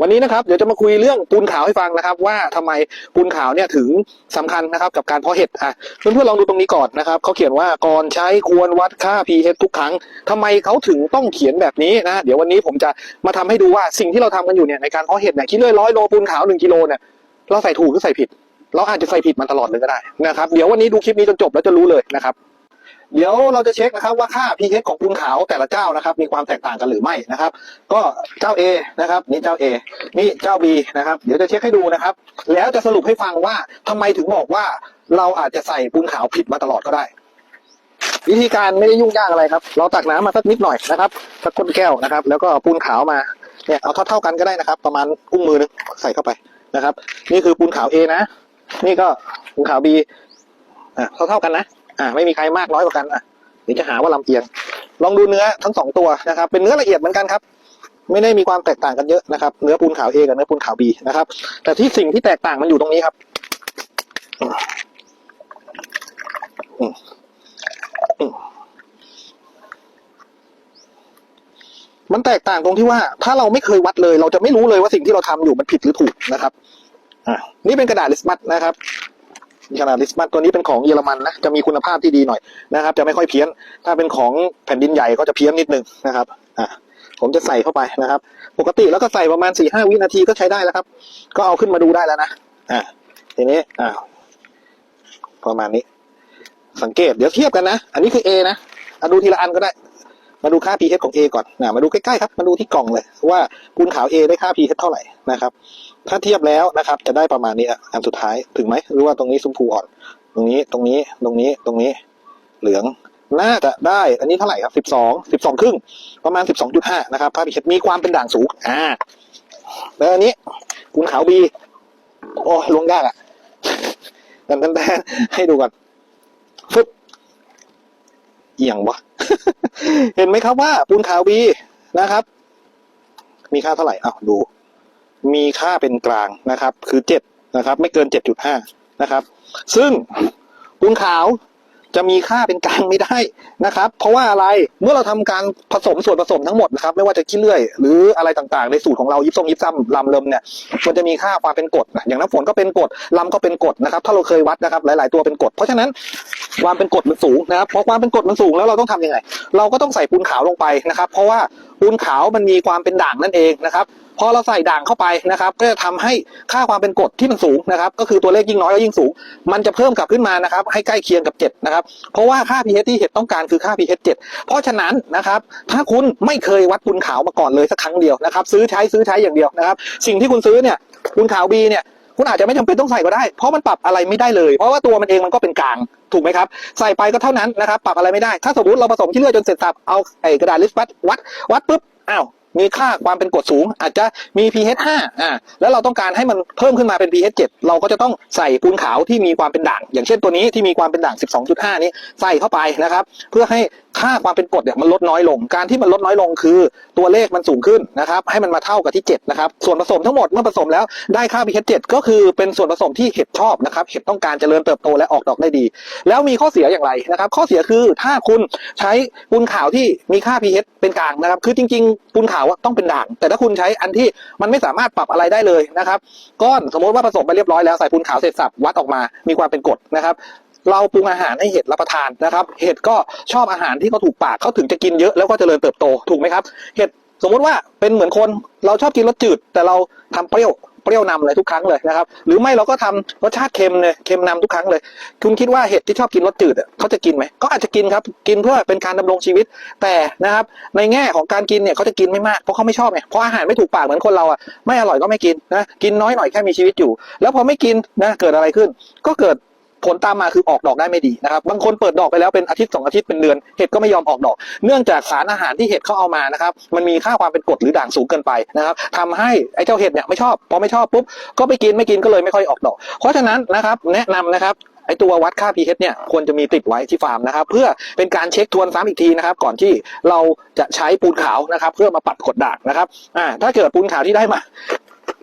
วันนี้นะครับเดี๋ยวจะมาคุยเรื่องปูนขาวให้ฟังนะครับ ว่าทำไมปูนขาวเนี่ยถึงสำคัญนะครับกับการเพาะเห็ดอะเพื่อนๆลองดูตรงนี้ก่อนนะครับเขาเขียนว่าก่อนใช้ควรวัดค่า pH ทุกครั้งทำไมเขาถึงต้องเขียนแบบนี้นะเดี๋ยววันนี้ผมจะมาทำให้ดูว่าสิ่งที่เราทำกันอยู่เนี่ยในการเพาะเห็ดเนี่ยคิดเลยร้อยโลปูนขาวหนึ่งกิโลเนี่ยเราใส่ถูกหรือใส่ผิด เราอาจจะใส่ผิดมันตลอดเลยก็ได้นะครับเดี๋ยววันนี้ดูคลิปนี้จนจบแล้วจะรู้เลยนะครับ เดี๋ยวเราจะเช็คนะครับว่าค่า pH ของปูนขาวแต่ละเจ้านะครับ มีความแตกต่างกันหรือไม่นะครับ ก็เจ้า A นะครับนี่เจ้า A นี่เจ้า B นะครับ เดี๋ยวจะเช็คให้ดูนะครับ แล้วจะสรุปให้ฟังว่าทำไมถึงบอกว่าเราอาจจะใส่ปูนขาวผิดมาตลอดก็ได้ วิธีการไม่ได้ยุ่งยากอะไรครับ เราตักน้ำมาสักนิดหน่อยนะครับสักก้นแก้วนะครับ แล้วก็ปูนขาวมาเนี่ยเอาเท่าๆกันก็ได้นะครับ ประมาณอุ้งมือนึงใส่เข้าไปนะครับ นี่คือปูนขาว A นะ นี่ก็ปูนขาว B อะเท่าๆกันนะ อ่าไม่มีใครมากน้อยกว่ากันอะเดี๋ยวจะหาว่าลำเอียง ลองดูเนื้อทั้งสองตัวนะครับ เป็นเนื้อละเอียดเหมือนกันครับ ไม่ได้มีความแตกต่างกันเยอะนะครับ เนื้อปูนขาว A กับเนื้อปูนขาว B นะครับ แต่ที่สิ่งที่แตกต่างมันอยู่ตรงนี้ครับมันแตกต่างตรงที่ว่า ถ้าเราไม่เคยวัดเลย เราจะไม่รู้เลยว่าสิ่งที่เราทำอยู่มันผิดหรือถูกนะครับ อ่านี่เป็นกระดาษลิสมัสนะครับ ขนาดลิสมัสตัวนี้เป็นของเยอรมันนะจะมีคุณภาพที่ดีหน่อยนะครับ จะไม่ค่อยเพี้ยน ถ้าเป็นของแผ่นดินใหญ่ก็จะเพี้ยนนิดนึงนะครับอะผมจะใส่เข้าไปนะครับ ปกติแล้วก็ใส่ประมาณสี่ห้าวินาทีก็ใช้ได้แล้วครับ ก็เอาขึ้นมาดูได้แล้วนะอะทีนี้อ่าประมาณนี้ สังเกตเดี๋ยวเทียบกันนะ อันนี้คือ A นะเอาดูทีละอันก็ได้ มาดูค่า pH ของ A ก่อนนะมาดูใกล้ๆครับ มาดูที่กล่องเลย ว่าปูนขาว A ได้ค่า pH เท่าไหร่นะครับ ถ้าเทียบแล้วนะครับ จะได้ประมาณนี้อันสุดท้ายถึงไหมหรือว่าตรงนี้ชมพูอ่อน ตรงนี้ตรงนี้ตรงนี้ตรงนี้เหลืองน่าจะได้ อันนี้เท่าไหร่ครับสิบสองสิบสองครึ่งประมาณสิบสองจุดห้านะครับภาพพิเศษมีความเป็นด่างสูงอ่าแล้วอันนี้ปูนขาวบีโอ้ลวงยากอะแต่แต่ให้ดูก่อนฟึบ อียงวะ เห็นไหมครับว่าปูนขาวบีนะครับ มีค่าเท่าไหร่อ้าวดู มีค่าเป็นกลางนะครับ คือเจ็ดนะครับ ไม่เกินเจ็ดจุดห้านะครับ ซึ่งปูนขาว จะมีค่าเป็นกลางไม่ได้นะครับ เพราะว่าอะไรเมื่อเราทำการผสมส่วนผสมทั้งหมดนะครับไม่ว่าจะขี้เลื่อย หรืออะไรต่างๆ ในสูตรของเรายิบซ้มยิบซ้ำลำเลิมเนี่ยมันจะมีค่าความเป็นกรดนะอย่างน้ำฝนก็เป็นกรดลำก็เป็นกรดนะครับ ถ้าเราเคยวัดนะครับหลาย ๆ ตัวเป็นกรดเพราะฉะนั้นความเป็นกรดมันสูงนะครับพอความเป็นกรดมันสูงแล้วเราต้องทำยังไง เราก็ต้องใส่ปูนขาวลงไปนะครับ เพราะว่า ปูนขาวมันมีความเป็นด่างนั่นเองนะครับพอเราใส่ด่างเข้าไปนะครับ ก็จะทำให้ค่าความเป็นกรดที่มันสูงนะครับ ก็คือตัวเลขยิ่งน้อยก็ยิ่งสูง มันจะเพิ่มกลับขึ้นมานะครับ ให้ใกล้เคียงกับ 7 นะครับ เพราะว่าค่า pH ที่เห็ดต้องการคือค่า pH 7 เพราะฉะนั้นนะครับ ถ้าคุณไม่เคยวัดปูนขาวมาก่อนเลยสักครั้งเดียวนะครับ ซื้อใช้ซื้อใช้อย่างเดียวนะครับ สิ่งที่คุณซื้อเนี่ยปูนขาว B เนี่ย คุณอาจจะไม่จำเป็นต้องใส่ก็ได้ เพราะมันปรับอะไรไม่ได้เลย เพราะว่าตัวมันเองมันก็เป็นกลาง ถูกไหมครับ ใส่ไปก็เท่านั้นนะครับ ปรับอะไรไม่ได้ ถ้าสมมติเราผสมขี้เลื่อยจนเสร็จสับ เอาไอ้กระดาษลิสต์วัด วัด วัดปุ๊บ อ้าว มีค่าความเป็นกรดสูง อาจจะมี pH 5อ่า แล้วเราต้องการให้มันเพิ่มขึ้นมาเป็น pH 7 เราก็จะต้องใส่ปูนขาวที่มีความเป็นด่าง อย่างเช่นตัวนี้ที่มีความเป็นด่าง 12.5 นี้ ใส่เข้าไปนะครับ เพื่อให้ ค่าความเป็นกรดเนี่ยมันลดน้อยลง การที่มันลดน้อยลงคือ ตัวเลขมันสูงขึ้นนะครับให้มันมาเท่ากับที่7นะครับส่วนผสมทั้งหมดเมื่อผสมแล้วได้ค่า pH 7ก็คือเป็นส่วนผสมที่เห็ดชอบนะครับเห็ดต้องการเจริญเติบโตและออกดอกได้ดี แล้วมีข้อเสียอย่างไรนะครับ ข้อเสียคือถ้าคุณใช้ปูนขาวที่มีค่า pH เป็นกลางนะครับ คือจริงๆปูนขาวต้องเป็นด่าง แต่ถ้าคุณใช้อันที่มันไม่สามารถปรับอะไรได้เลยนะครับก้อนสมมติว่าผสมไปเรียบร้อยแล้วใส่ปูนขาวเสร็จสับวัดออกมามีความเป็นกรดนะครับ เราปรุงอาหารให้เห็ดรับประทานนะครับ เห็ดก็ชอบอาหารที่เขาถูกปากเขาถึงจะกินเยอะแล้วก็เจริญเติบโตถูกไหมครับ เห็ดสมมุติว่าเป็นเหมือนคนเราชอบกินรสจืด แต่เราทำเปรี้ยวเปรี้ยวนำเลยทุกครั้งเลยนะครับ หรือไม่เราก็ทำรสชาติเค็มเลยเค็มนำทุกครั้งเลย คุณคิดว่าเห็ดที่ชอบกินรสจืดเขาจะกินไหมก็อาจจะกินครับ กินเพื่อเป็นการดำรงชีวิต แต่นะครับ ในแง่ของการกินเนี่ยเขาจะกินไม่มากเพราะเขาไม่ชอบไงเพราะอาหารไม่ถูกปากเหมือนคนเราอะไม่อร่อยก็ไม่กินนะกินน้อยหน่อยแค่มีชีวิตอยู่ แล้วพอไม่กินนะเกิดอะไรขึ้น ก็เกิด ผลตามมาคือออกดอกได้ไม่ดีนะครับบางคนเปิดดอกไปแล้วเป็นอาทิตย์สองอาทิตย์เป็นเดือนเห็ดก็ไม่ยอมออกดอก เนื่องจากสารอาหารที่เห็ดเขาเอามานะครับมันมีค่าความเป็นกรดหรือด่างสูงเกินไปนะครับทำให้ไอ้เจ้าเห็ดเนี่ยไม่ชอบพอไม่ชอบปุ๊บก็ไปกินไม่กินก็เลยไม่ค่อยออกดอก เพราะฉะนั้นนะครับแนะนำนะครับไอตัววัดค่า pH เนี่ยควรจะมีติดไว้ที่ฟาร์มนะครับ เพื่อเป็นการเช็คทวนซ้ำอีกทีนะครับ ก่อนที่เราจะใช้ปูนขาวนะครับ เพื่อมาปัดกดด่างนะครับอ่าถ้าเกิดปูนขาวที่ได้มา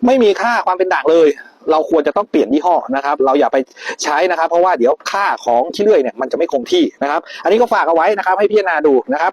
ไม่มีค่าความเป็นด่างเลย เราควรจะต้องเปลี่ยนยี่ห้อนะครับ เราอย่าไปใช้นะครับ เพราะว่าเดี๋ยวค่าของขี้เลื่อยเนี่ยมันจะไม่คงที่นะครับ อันนี้ก็ฝากเอาไว้นะครับ ให้พิจารณาดูนะครับ